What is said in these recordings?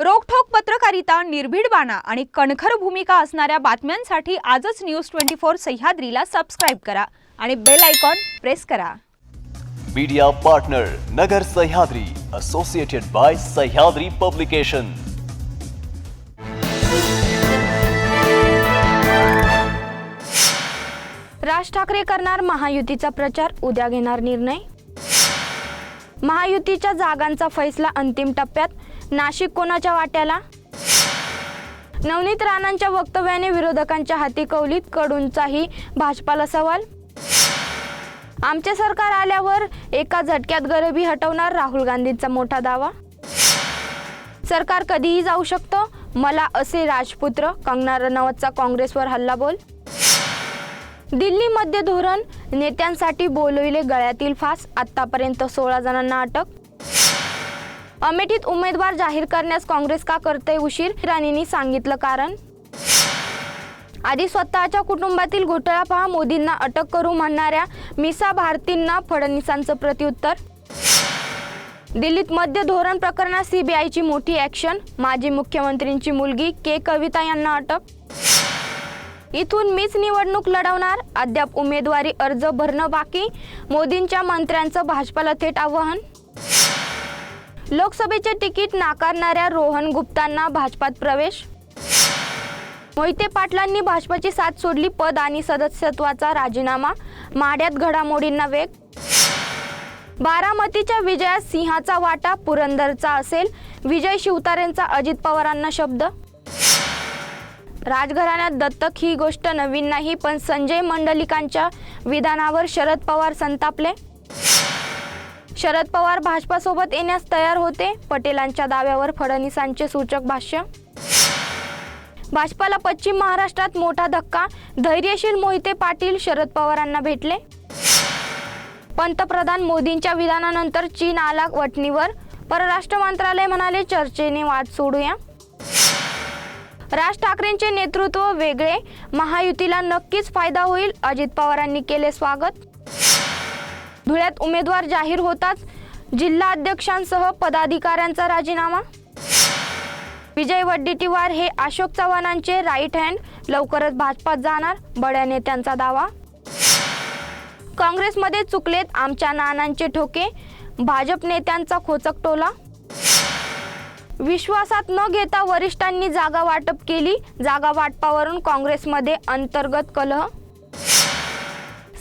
रोखठोक पत्रकारिता निर्भीड बाणा आणि कणखर भूमिका असणाऱ्या बातम्यांसाठी आजच न्यूज ट्वेंटी फोर सह्याद्रीला सबस्क्राईब करा आणि बेल आयकॉन प्रेस करा. Media partner Nagar Sahyadri associated by Sahyadri publication Raj Thackeray करणार महायुतीचा प्रचार उद्या घेणार निर्णय? महायुतीच्या जागांचा फैसला अंतिम टप्प्यात नाशिक कोणाच्या वाट्याला? नवनीत राणांच्या वक्तव्याने विरोधकांच्या हाती कौलीत कडूंचाही भाजपाला सवाल? आमचे सरकार आल्यावर एका झटक्यात गरिबी हटवणार राहुल गांधींचा मोठा दावा? सरकार कधीही जाऊ शकतं? मला असे राजपुत्र कंगना रनौतचा काँग्रेसवर हल्ला बोल. दिल्लीमध्ये धोरण नेत्यांसाठी बोलविले गळ्यातील फास आतापर्यंत सोळा जणांना अटक? अमेठीत उमेदवार जाहीर करण्यास काँग्रेस का करते उशीर? इराणींनी सांगितलं कारण? आधी स्वतःच्या कुटुंबातील घोटाळा पहा मोदींना अटक करू म्हणणाऱ्या मिसा भारतींना फडणवीसांचं प्रत्युत्तर. दिल्लीत मध्य धोरण प्रकरणात सीबीआयची मोठी ॲक्शन माजी मुख्यमंत्रींची मुलगी के कविता यांना अटक. इथून मीच निवडणूक लढवणार अद्याप उमेदवारी अर्ज भरणं बाकी मोदींच्या मंत्र्यांचं भाजपाला थेट आवाहन. लोकसभेचे तिकीट नाकारणाऱ्या रोहन गुप्तांना भाजपात प्रवेश? मोहिते पाटलांनी भाजपाची साथ सोडली पद आणि सदस्यत्वाचा राजीनामा? माढ्यात घडामोडींना वेग? बारामतीच्या विजयात सिंहाचा वाटा पुरंदरचा असेल? विजय शिवतारेंचा अजित पवारांना शब्द? राजघराण्यात दत्तक ही गोष्ट नवीन नाही पण संजय मंडलिकांच्या विधानावर शरद पवार संतापले? शरद पवार भाजपासोबत येण्यास तयार होते. पटेलांच्या दाव्यावर फडणवीसांचे सूचक भाष्य. भाजपाला पश्चिम महाराष्ट्रात मोठा धक्का. धैर्यशील मोहिते पाटील शरद पवारांना भेटले. पंतप्रधान मोदींच्या विधानानंतर चीन आला वटणीवर परराष्ट्र मंत्रालय म्हणाले चर्चेने वाद सोडूया. राज ठाकरेंचे नेतृत्व वेगळे. महायुतीला नक्कीच फायदा होईल. अजित पवारांनी केले स्वागत. धुळ्यात उमेदवार जाहीर होताच जिल्हा अध्यक्षांसह पदाधिकाऱ्यांचा राजीनामा. विजय वड्डेटीवार हे अशोक चव्हाणांचे राईट हँड लवकरच भाजपात जाणार बड्या नेत्यांचा दावा. काँग्रेसमध्ये चुकलेत आमच्या नानांचे ठोके भाजप नेत्यांचा खोचक टोला. विश्वासात न घेता वरिष्ठांनी जागा वाटप केली जागा वाटपावरून काँग्रेसमध्ये अंतर्गत कलह.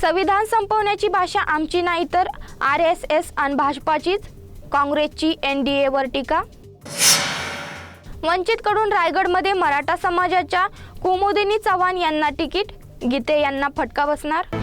संविधान संपवण्याची भाषा आमची नाही तर आर एस एस आणि भाजपाचीच. काँग्रेसची एन डी एवर टीका. वंचितकडून रायगडमध्ये मराठा समाजाच्या कुमुदिनी चव्हाण यांना तिकीट गीते यांना फटका बसणार.